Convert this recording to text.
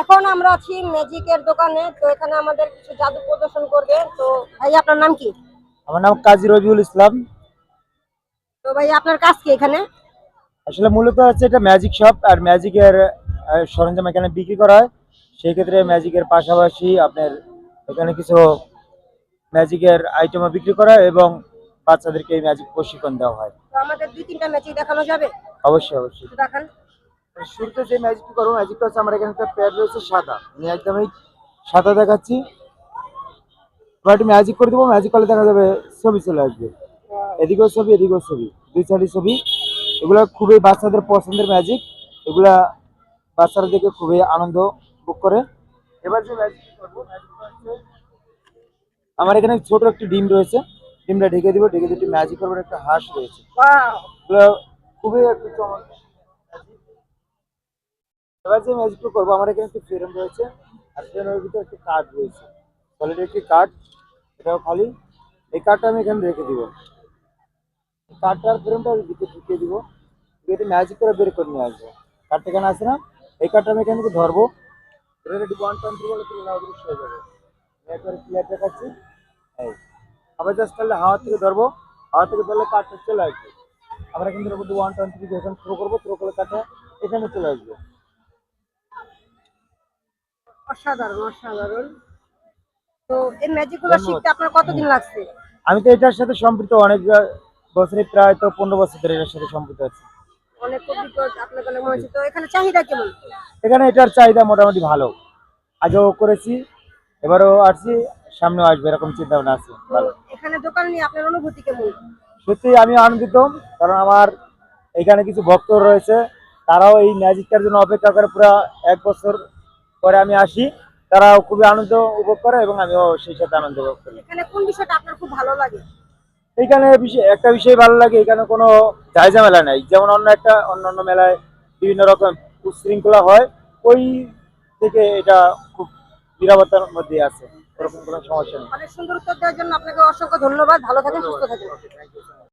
এখন আমরা আছি ম্যাজিকের দোকানে তো এখানে আমাদের কিছু জাদু প্রদর্শন করবে। তো ভাই আপনার নাম কি? আমার নাম কাজী রবিউল ইসলাম। তো ভাই আপনার কাজ কি এখানে? আসলে মূলত হচ্ছে এটা ম্যাজিক শপ আর ম্যাজিকের আহ, সরঞ্জাম এখানে বিক্রি করা হয়। সেই ক্ষেত্রে ম্যাজিকের পাশাপাশি আপনার এখানে কিছু ম্যাজিকের আইটেমও বিক্রি করা হয় এবং বাচ্চাদেরকে এই ম্যাজিক প্রশিক্ষণ দেওয়া হয়। তো আমাদের দুই তিনটা ম্যাজিক দেখানো যাবে? অবশ্যই অবশ্যই। দেখান। শুরুতে যে ম্যাজিকটি করব ম্যাজিকটা হচ্ছে আমার এখানে একটা প্যাড রয়েছে সাদা। আমি একদমই সাদা দেখাচ্ছি। এবার একটু ম্যাজিক করে দেবো ম্যাজিক করলে দেখা যাবে ছবি চলে আসবে। এদিকেও ছবি এদিকেও ছবি দুই সাইডে ছবি। এগুলো খুবই বাচ্চাদের পছন্দের ম্যাজিক এগুলা বাচ্চারা দেখে খুবই আনন্দ ভোগ করে। এবার যে ম্যাজিক করব আমার এখানে ছোট একটি ডিম রয়েছে। ডিমটা ঢেকে দিব ঢেকে দিয়ে ম্যাজিক করব একটা হাঁস রয়েছে। খুবই একটু চমৎকার এবার যে ম্যাজিকটা করব, আমার এখানে একটি ফ্রেম রয়েছে। আর ফ্রেমের ভিতরে একটি কার্ড রয়েছে। সলিড একটি কার্ড এটাও খালি। এই কার্ডটা আমি এখানে রেখে দিব। কার্ডটার ফ্রেমটা ভিতরে ঢুকিয়ে দিব। এটা ম্যাজিক করে বের করে নিয়ে আসব। কার্ডটা এখানে আসে না? এই কার্ডটা আমি এখান থেকে ধরবো। রেডি ওয়ান টাইম থ্রি বলে তুলে নেওয়া হয়ে যাবে। একবার ক্লিয়ার দেখাচ্ছি। আবার জাস্ট তাহলে হাওয়া থেকে ধরবো। হাওয়া থেকে ধরলে কার্ডটা চলে আসবে। আমরা কিন্তু ওয়ান টোয়েন্টি যখন থ্রো করব। থ্রো করে কাটা এখানে চলে আসবে। অসাধারণ অসাধারণ। তো এই ম্যাজিকগুলো ধন্যবাদ। শিখতে আপনার কতদিন লাগছে? আমি তো এটার সাথে সম্পৃক্ত অনেক আহ, বছরে প্রায় তো পনেরো বছর ধরে এটার সাথে সম্পৃক্ত আছি। অনেক অভিজ্ঞতা আপনার কাছে মনে তো এখানে চাহিদা কেমন? এখানে এটার চাহিদা মোটামুটি ভালো। আগেও করেছি এবারও আসছি সামনেও আসবে এরকম চিন্তা ভাবনা আছে। ভালো এখানে দোকান নিয়ে আপনার অনুভূতি কেমন? সত্যি আমি আনন্দিত কারণ আমার এখানে কিছু ভক্ত রয়েছে তারাও এই ম্যাজিকটার জন্য অপেক্ষা করে পুরো এক বছর পরে আমি আসি। তারা খুবই আনন্দ উপভোগ করে এবং আমিও সেই সাথে আনন্দ উপভোগ করি। এখানে কোন বিষয়টা আপনার খুব ভালো লাগে? এইখানে একটা বিষয় ভালো লাগে এখানে কোনো জায়জা মেলা নাই। যেমন অন্য একটা অন্য অন্য মেলায় বিভিন্ন রকম উশৃঙ্খলা হয় ওই থেকে এটা খুব নিরাপত্তার মধ্যে আছে। ওরকম কোনো সমস্যা নেই। অনেক সুন্দর উত্তর দেওয়ার জন্য আপনাকে অসংখ্য ধন্যবাদ। ভালো থাকেন সুস্থ থাকেন।